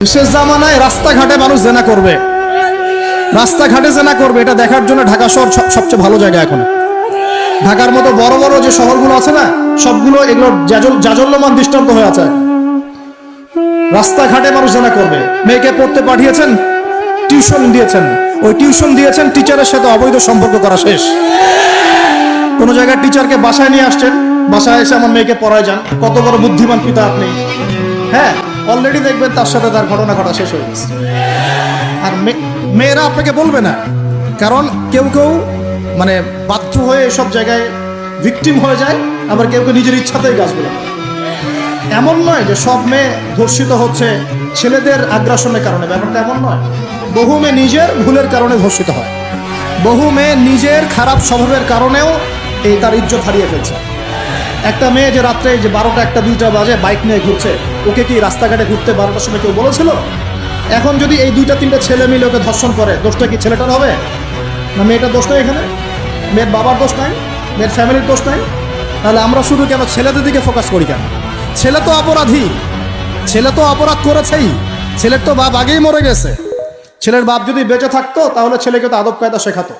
শেষ জামানায় রাস্তাঘাটে মানুষ জেনা করবে। রাস্তাঘাটে জেনা করবে, এটা দেখার জন্য ঢাকা শহর সবচেয়ে ভালো জায়গা এখন। ঢাকার মতো বড় বড় যে শহরগুলো আছে না, সবগুলো এগুলো জাজল জাজল্যমান দৃষ্টান্ত হয়ে আছে। রাস্তাঘাটে মানুষ জেনা করবে। মেয়েকে পড়তে পাঠিয়েছেন, টিউশন দিয়েছেন। ওই টিউশন দিয়েছেন, টিচারের সাথে অবৈধ সম্পর্ক করা শেষ। কোনো জায়গায় টিচারকে বাসায় নিয়ে আসছেন, বাসায় এসে আমার মেয়েকে পড়ায় যান। কত বড় বুদ্ধিমান পিতা আপনি। হ্যাঁ? অলরেডি দেখবেন তার সাথে তার ঘটনা ঘটা শেষ হয়ে গেছে। আর মেয়েরা আপনাকে বলবে না। কারণ কেউ কেউ মানে বাধ্য হয়ে এসব জায়গায় ভিকটিম হয়ে যায়, আবার কেউ কেউ নিজের ইচ্ছাতেই গাছগুলো এমন নয় যে সব মেয়ে ধর্ষিত হচ্ছে ছেলেদের আগ্রাসনের কারণে, ব্যাপারটা এমন নয়। বহু মেয়ে নিজের ভুলের কারণে ধর্ষিত হয়। বহু মেয়ে নিজের খারাপ স্বভাবের কারণেও এই তার ইজ্জত হারিয়ে ফেলছে। একটা মেয়ে যে রাত্রে যে বারোটা একটা দুইটা বাজে বাইক নিয়ে ঘুরছে, ওকে কি রাস্তাঘাটে ঘুরতে বারোটার সময় কেউ বলেছিল? এখন যদি এই দুইটা তিনটা ছেলে মিলে ওকে ধর্ষণ করে, দোষটা কি ছেলেটার হবে? না মেয়েটার দোষ নাই এখানে? মেয়ের বাবার দোষ নাই? মেয়ের ফ্যামিলির দোষ নাই? তাহলে আমরা শুধু কেন ছেলেদের দিকে ফোকাস করি কেন? ছেলে তো অপরাধী। ছেলে তো অপরাধ করেছেই। ছেলের তো বাপ আগেই মরে গেছে। ছেলের বাপ যদি বেঁচে থাকতো, তাহলে ছেলেকে তো আদব কায়দা শেখাতো।